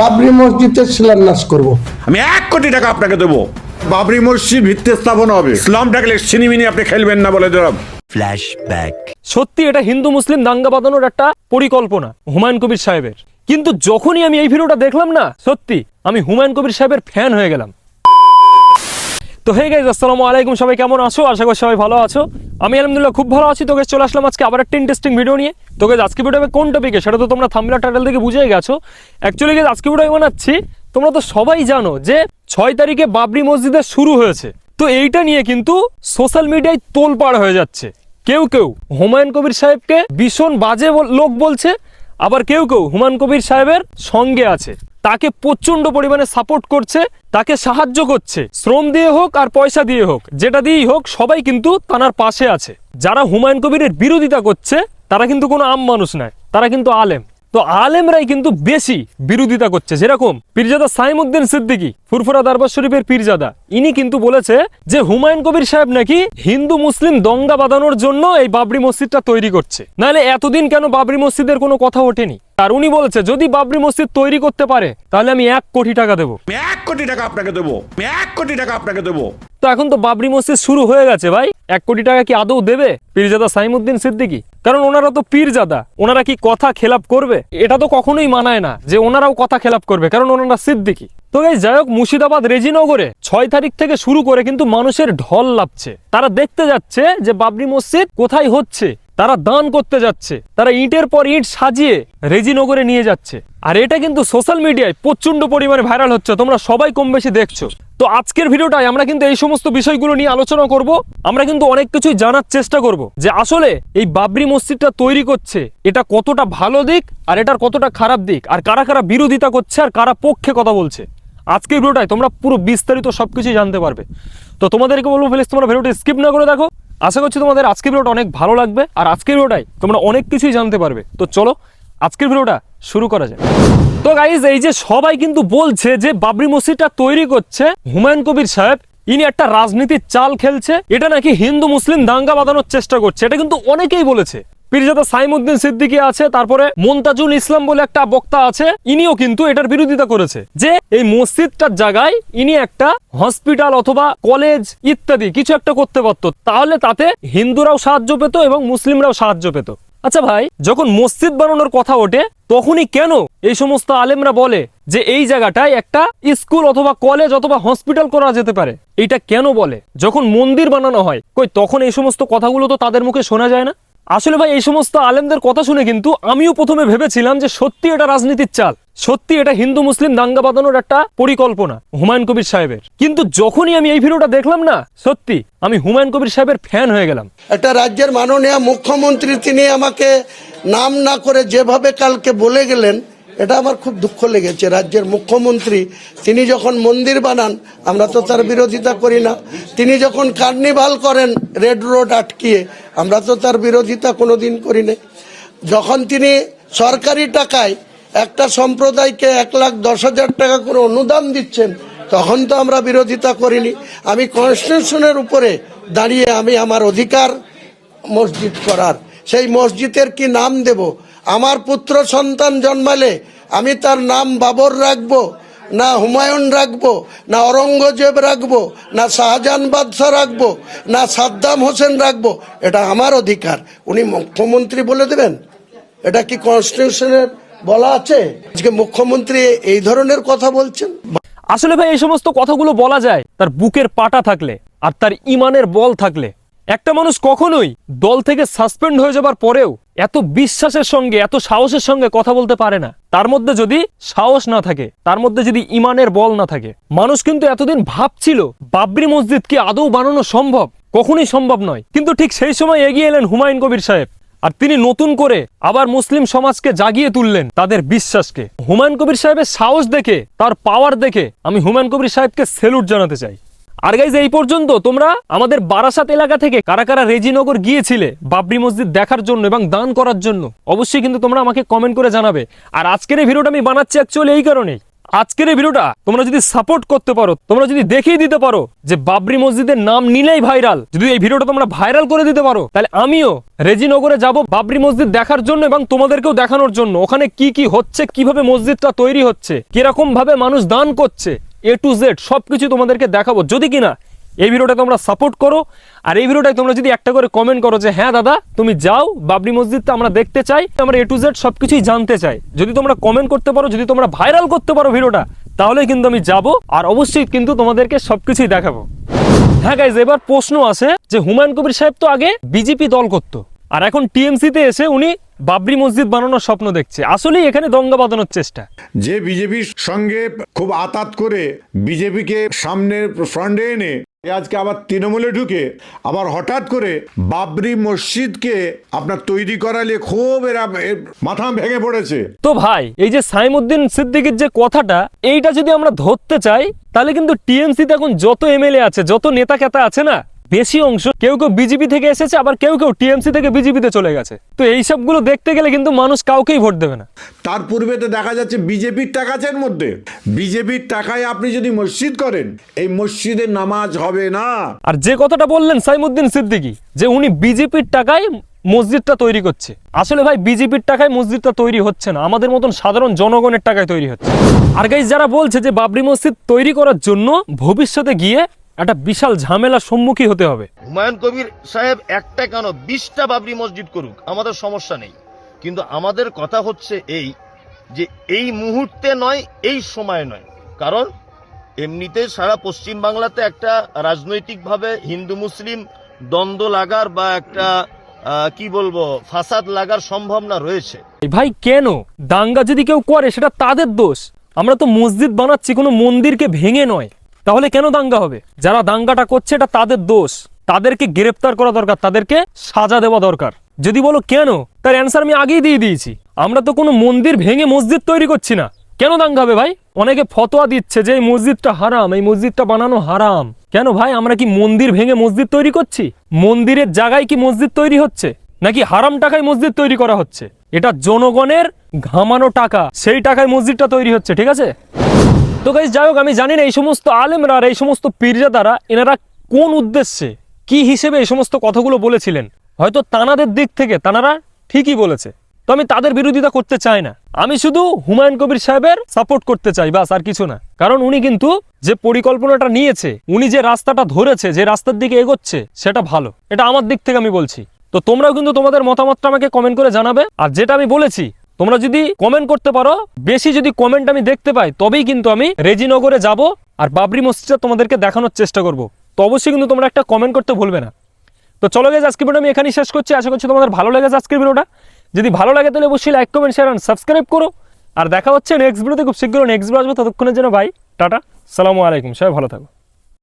বাবরি মসজিদের শিলান্যাস করব। আমি এক কোটি টাকা আপনাকে দেবো। বাবরি মসজিদ ভিত্তি স্থাপন হবে। ইসলাম ডাকলে সিনিমিনি আপনি খেলবেন না বলে দিলাম। ফ্ল্যাশব্যাক সত্যি এটা হিন্দু মুসলিম দাঙ্গা বাঁধানোর একটা পরিকল্পনা হুমায়ুন কবির সাহেবের। কিন্তু যখনই আমি এই ভিডিওটা দেখলাম না সত্যি আমি হুমায়ুন কবির সাহেবের ফ্যান হয়ে গেলাম। তো হে গাইজ আসসালামু আলাইকুম। সবাই কেমন আছো? আশা করি সবাই ভালো আছো। আমি আলহামদুলিল্লাহ খুব ভালো আছি। তোকে চলে আসলাম আজকে আবার একটা ইন্টারেস্টিং ভিডিও নিয়ে। তোকে আজকে ভিডিও কোন টপিকে সেটা তো তোমরা থামলা টাইটেল থেকে বুঝেই গেছো। অ্যাকচুয়ালি গেছে আজকে ভিডিও বানাচ্ছি। তোমরা তো সবাই জানো যে ছয় তারিখে বাবরি মসজিদে শুরু হয়েছে। তো এইটা নিয়ে কিন্তু সোশ্যাল মিডিয়ায় তোলপাড় হয়ে যাচ্ছে। কেউ কেউ হুমায়ুন কবির সাহেবকে ভীষণ বাজে লোক বলছে। আবার কেউ কেউ হুমায়ুন কবির সাহেবের সঙ্গে আছে। তাকে প্রচণ্ড পরিমাণে সাপোর্ট করছে, তাকে সাহায্য করছে। শ্রম দিয়ে হোক আর পয়সা দিয়ে হোক, যেটা দিয়েই হোক, সবাই কিন্তু তানার পাশে আছে। যারা হুমায়ুন কবিরের বিরোধিতা করছে, তারা কিন্তু কোনো আম মানুষ নয়, তারা কিন্তু আলেম। তো আলেমরাই কিন্তু বেশি বিরোধিতা করছে। যেরকম পীরজাদা সাইমুদ্দিন সিদ্দিকি, ফুরফুরা দরবার শরীফের পীরজাদা ইনি কিন্তু বলেছে যে হুমায়ুন কবির সাহেব নাকি হিন্দু মুসলিম দঙ্গা বাঁধানোর জন্য এই বাবরি মসজিদটা তৈরি করছে। নাহলে এতদিন কেন বাবরি মসজিদের কোনো কথা ওঠেনি? আর উনি বলেছে যদি বাবরি মসজিদ তৈরি করতে পারে তাহলে আমি এক কোটি টাকা দেবো। এক কোটি টাকা আপনাকে দেবো। এক কোটি টাকা আপনাকে দেবো। তো এখন তো বাবরি মসজিদ শুরু হয়ে গেছে ভাই। এক কোটি টাকা কি আদৌ দেবে পীরজাদা সাইমুদ্দিন সিদ্দিকী? কারণ ওনারা তো পীরজাদা। ওনারা কি কথা খেলাপ করবে? এটা তো কখনোই মানায় না যে ওনারাও কথা খেলাপ করবে কারণ ওনারা সিদ্দিকী। তো এই যাই হোক, মুর্শিদাবাদ রেজিনগরে ছয় তারিখ থেকে শুরু করে কিন্তু মানুষের ঢল লাভছে তারা দেখতে যাচ্ছে যে বাবরি মসজিদ কোথায় হচ্ছে। তারা দান করতে যাচ্ছে। তারা ইটের পর ইট সাজিয়ে রেজিনগরে নিয়ে যাচ্ছে। আর এটা কিন্তু সোশ্যাল মিডিয়ায় প্রচণ্ড পরিমাণে ভাইরাল হচ্ছে। তোমরা সবাই কম বেশি দেখছ। তো আজকের ভিডিওটায় আমরা কিন্তু এই সমস্ত বিষয়গুলো নিয়ে আলোচনা করব। আমরা কিন্তু অনেক কিছুই জানার চেষ্টা করব। যে আসলে এই বাবরি মসজিদটা তৈরি করছে, এটা কতটা ভালো দিক আর এটার কতটা খারাপ দিক? আর কারা কারা বিরোধিতা করছে আর কারা পক্ষে কথা বলছে? আজকের ভিডিওটায় তোমরা পুরো বিস্তারিত সবকিছুই জানতে পারবে। তো তোমাদেরকে বলব ফেলিস, তোমরা ভিডিওটি স্কিপ না করে দেখো। আশা করছি তোমাদের আজকের ভিডিওটা অনেক ভালো লাগবে। আর আজকের ভিডিওটাই তোমরা অনেক কিছুই জানতে পারবে। তো চলো, আজকের ভিডিওটা শুরু করা যায় তো গাইজ এই যে সবাই কিন্তু বলছে যে বাবরি মসজিদটা তৈরি করছে, হুমায়ুন কবির সাহেব। ইনি একটা রাজনীতির চাল খেলছে। এটা নাকি হিন্দু, মুসলিম দাঙ্গা বাঁধানোর চেষ্টা করছে। এটা কিন্তু অনেকেই বলেছে। পীরজাদা সাইমুদ্দিন সিদ্দিকী আছে, তারপরে মোন্তাজুল ইসলাম বলে একটা বক্তা আছে, ইনিও কিন্তু এটার বিরোধিতা করেছে। যে এই মসজিদটার জায়গায় ইনি একটা হসপিটাল অথবা কলেজ ইত্যাদি কিছু একটা করতে পারতো, তাহলে তাতে হিন্দুরাও সাহায্য পেত এবং মুসলিমরাও সাহায্য পেত। আচ্ছা ভাই, যখন মসজিদ বানানোর কথা ওঠে, তখনই কেন এই সমস্ত আলেমরা বলে যে এই জায়গাটায় একটা স্কুল অথবা কলেজ অথবা হসপিটাল করা যেতে পারে? এটা কেন বলে? যখন মন্দির বানানো হয়, কই, তখন এই সমস্ত কথাগুলো তো তাদের মুখে শোনা যায় না? আসলে ভাই, এই সমস্ত আলেমদের কথা শুনে কিন্তু আমিও প্রথমে ভেবেছিলাম যে সত্যি এটা রাজনীতির চাল। সত্যি এটা হিন্দু মুসলিম দাঙ্গা বাঁধানোর একটা পরিকল্পনা হুমায়ুন কবির সাহেবের। কিন্তু যখনই আমি এই ভিডিওটা দেখলাম না, সত্যি, আমি হুমায়ুন কবির সাহেবের ফ্যান হয়ে গেলাম। একটা রাজ্যের মাননীয় মুখ্যমন্ত্রী তিনি আমাকে নাম না করে যেভাবে কালকে বলে গেলেন এটা আমার খুব দুঃখ লেগেছে। রাজ্যের মুখ্যমন্ত্রী, তিনি যখন মন্দির বানান, আমরা তো তার বিরোধিতা করি না। তিনি যখন কার্নিভাল করেন, রেড রোড আটকিয়ে, আমরা তো তার বিরোধিতা কোনোদিন করি না যখন তিনি সরকারি টাকায় একটা সম্প্রদায়কে এক লাখ দশ হাজার টাকা করে অনুদান দিচ্ছেন, তখন তো আমরা বিরোধিতা করিনি। আমি কনস্টিটিউশনের উপরে দাঁড়িয়ে আমি আমার অধিকার মসজিদ করার, সেই মসজিদের কি নাম দেব? আমার পুত্র সন্তান জন্মালে আমি তার নাম বাবর রাখব, না হুমায়ুন রাখব, না অরঙ্গজেব রাখব, না শাহজাহান বাদশাহ রাখব, না সাদ্দাম হোসেন রাখব। এটা আমার অধিকার। উনি মুখ্যমন্ত্রী বলে দেবেন? এটা কি কনস্টিটিউশনের বলা আছে? আজকে মুখ্যমন্ত্রী এই ধরনের কথা বলছেন? আসলে ভাই, এই সমস্ত কথাগুলো বলা যায় তার বুকের পাটা থাকলে আর তার ইমানের বল থাকলে। একটা মানুষ কখনোই দল থেকে সাসপেন্ড হয়ে যাবার পরেও এত বিশ্বাসের সঙ্গে, এত সাহসের সঙ্গে কথা বলতে পারে না। তার মধ্যে যদি সাহস না থাকে, তার মধ্যে যদি ইমানের বল না থাকে, মানুষ কিন্তু এতদিন ভাবছিল, বাবরি মসজিদ কি আদৌ বানানো সম্ভব? কখনোই সম্ভব নয়। কিন্তু ঠিক সেই সময় এগিয়ে এলেন হুমায়ুন কবির সাহেব, আর তিনি নতুন করে আবার মুসলিম সমাজকে জাগিয়ে তুললেন তাদের বিশ্বাসকে। হুমায়ুন কবির সাহেবের সাহস দেখে, তার পাওয়ার দেখে আমি হুমায়ুন কবির সাহেবকে সেলুট জানাতে চাই। আর গাইজ এই পর্যন্ত তোমরা আমাদের বারাসাত এলাকা থেকে কারা কারা রেজিনগর গিয়েছিলে বাবরি মসজিদ দেখার জন্য এবং দান করার জন্য, অবশ্যই কিন্তু তোমরা আমাকে কমেন্ট করে জানাবে। আর আজকের এই ভিডিওটা আমি বানাচ্ছি অ্যাকচুয়ালি এই কারণেই। আজকের এই ভিডিওটা তোমরা যদি সাপোর্ট করতে পারো, তোমরা যদি দেখিয়ে দিতে পারো যে বাবরি মসজিদের নাম নিলেই ভাইরাল যদি এই ভিডিওটা তোমরা ভাইরাল করে দিতে পারো, তাহলে আমিও রেজিনগরে যাব বাবরি মসজিদ দেখার জন্য এবং তোমাদেরকেও দেখানোর জন্য। ওখানে কি কি হচ্ছে, কীভাবে মসজিদটা তৈরি হচ্ছে কীরকম ভাবে মানুষ দান করছে এ টু জেড সবকিছু তোমাদেরকে দেখাবো। যদি কিনা এই ভিডিওটা তোমরা সাপোর্ট করো, আর এই ভিডিওটাই তোমরা যদি একটা করে কমেন্ট করো যে হ্যাঁ দাদা, তুমি যাও, বাবরি মসজিদটা আমরা দেখতে চাই, আমরা এ টু জেড সব কিছুই জানতে চাই। যদি তোমরা কমেন্ট করতে পারো, যদি তোমরা ভাইরাল করতে পারো ভিডিওটা তাহলে কিন্তু আমি যাব, আর অবশ্যই কিন্তু তোমাদেরকে সবকিছুই দেখাবো। হ্যাঁ গাইজ এবার প্রশ্ন আছে যে, হুমায়ুন কবির সাহেব তো আগে বিজেপি দল করতো। আর এখন টিএমসিতে এসে উনি বাবরি মসজিদ বানানোর স্বপ্ন দেখছে। আসলেই এখানে দঙ্গা বাঁধানোর চেষ্টা। যে বিজেপির সঙ্গে খুব আতাত করে বিজেপিকে সামনে ফ্রন্টে এনে আজকে আবার তৃণমূলে ঢুকে আবার হঠাৎ করে বাবরি মসজিদকে আপনার তৈরি করালে খুব এরা এর মাথা ভেঙে পড়েছে। তো ভাই এই যে সাইমুদ্দিন সিদ্দিকের যে কথাটা এইটা যদি আমরা ধরতে চাই তাহলে কিন্তু টিএমসিতে এখন যত এমএলএ আছে যত নেতা কেতা আছে না বেশি অংশ কেউ কেউ বিজেপি থেকে এসেছে আবার কেউ কেউ টিএমসি থেকে বিজেপিতে চলে গেছে। তো এই সবগুলো দেখতে গেলে কিন্তু মানুষ কাউকেই ভোট দেবে না। তার পূর্বে তো দেখা যাচ্ছে বিজেপির টাকা আছে মধ্যে। বিজেপির টাকায় আপনি যদি মসজিদ করেন এই মসজিদে নামাজ হবে না। আর যে কথাটা বললেন সাইমুদ্দিন সিদ্দিকি যে উনি বিজেপির টাকায় মসজিদটা তৈরি করছে। আসলে ভাই বিজেপির টাকায় মসজিদটা তৈরি হচ্ছে না। আমাদের মতন সাধারণ জনগণের টাকায় তৈরি হচ্ছে। আর গাইজ যারা বলছে যে বাবরি মসজিদ তৈরি করার জন্য ভবিষ্যতে গিয়ে একটা বিশাল ঝামেলার সম্মুখীন হতে হবে। হুমায়ুন কবির সাহেব একটা কেন বিশটা বাবরি মসজিদ করুক আমাদের সমস্যা নেই। কিন্তু আমাদের কথা হচ্ছে এই যে এই মুহূর্তে নয় এই সময় নয়। কারণ এমনিতে সারা পশ্চিম বাংলাতে একটা রাজনৈতিকভাবে হিন্দু মুসলিম দ্বন্দ্ব লাগার বা একটা কি বলব ফাসাদ লাগার সম্ভাবনা রয়েছে। ভাই কেন? দাঙ্গা যদি কেউ করে সেটা তাদের দোষ। আমরা তো মসজিদ বানাচ্ছি কোনো মন্দিরকে ভেঙে নয়। তাহলে কেন দাঙ্গা হবে? যারা দাঙ্গাটা করছে, এটা তাদের দোষ। তাদেরকে গ্রেপ্তার করা দরকার, তাদেরকে সাজা দেওয়া দরকার। যদি বলো কেন, তার অ্যান্সার আমি আগেই দিয়ে দিয়েছি। আমরা তো কোনো মন্দির ভেঙে মসজিদ তৈরি করছি না। কেন দাঙ্গা হবে ভাই? অনেকে ফতোয়া দিচ্ছে যে এই মসজিদটা হারাম, এই মসজিদটা বানানো হারাম। কেন ভাই? আমরা কি মন্দির ভেঙে মসজিদ তৈরি করছি? মন্দিরের জায়গায় কি মসজিদ তৈরি হচ্ছে? নাকি হারাম টাকায় মসজিদ তৈরি করা হচ্ছে? এটা জনগণের ঘামানো টাকা, সেই টাকায় মসজিদটা তৈরি হচ্ছে, ঠিক আছে? তো গাইজ যাই হোক, আমি জানি না এই সমস্ত আলেমরা আর এই সমস্ত পীরজাদারা এনারা কোন উদ্দেশ্যে কি হিসেবে এই সমস্ত কথাগুলো বলেছিলেন? হয়তো তানাদের দিক থেকে তানারা ঠিকই বলেছে। তো আমি তাদের বিরোধিতা করতে চাই না। আমি শুধু হুমায়ুন কবির সাহেবের সাপোর্ট করতে চাই, বাস, আর কিছু না। কারণ উনি কিন্তু যে পরিকল্পনাটা নিয়েছে, উনি যে রাস্তাটা ধরেছে, যে রাস্তার দিকে এগোচ্ছে, সেটা ভালো। এটা আমার দিক থেকে আমি বলছি। তো তোমরাও কিন্তু তোমাদের মতামতটা আমাকে কমেন্ট করে জানাবে। আর যেটা আমি বলেছি তোমরা যদি কমেন্ট করতে পারো, বেশি যদি কমেন্ট আমি দেখতে পাই, তবেই কিন্তু আমি রেজিনগরে যাব আর বাবরি মসজিদটা তোমাদেরকে দেখানোর চেষ্টা করব। তো অবশ্যই কিন্তু তোমরা একটা কমেন্ট করতে ভুলবে না। তো চলো গেছে আজকে ভিডিও আমি এখানেই শেষ করছি। আশা করছি তোমাদের ভালো লেগেছে আজকের ভিডিওটা যদি ভালো লাগে তাহলে অবশ্যই লাইক কমেন্ট শেয়ার সাবস্ক্রাইব করো। আর দেখা হচ্ছে নেক্সট ভিডিওতে খুব শীঘ্র নেক্সট ভিডিও আসবে ততক্ষণের জন্য ভাই টাটা, সালামু আলাইকুম, সবাই ভালো থাকো।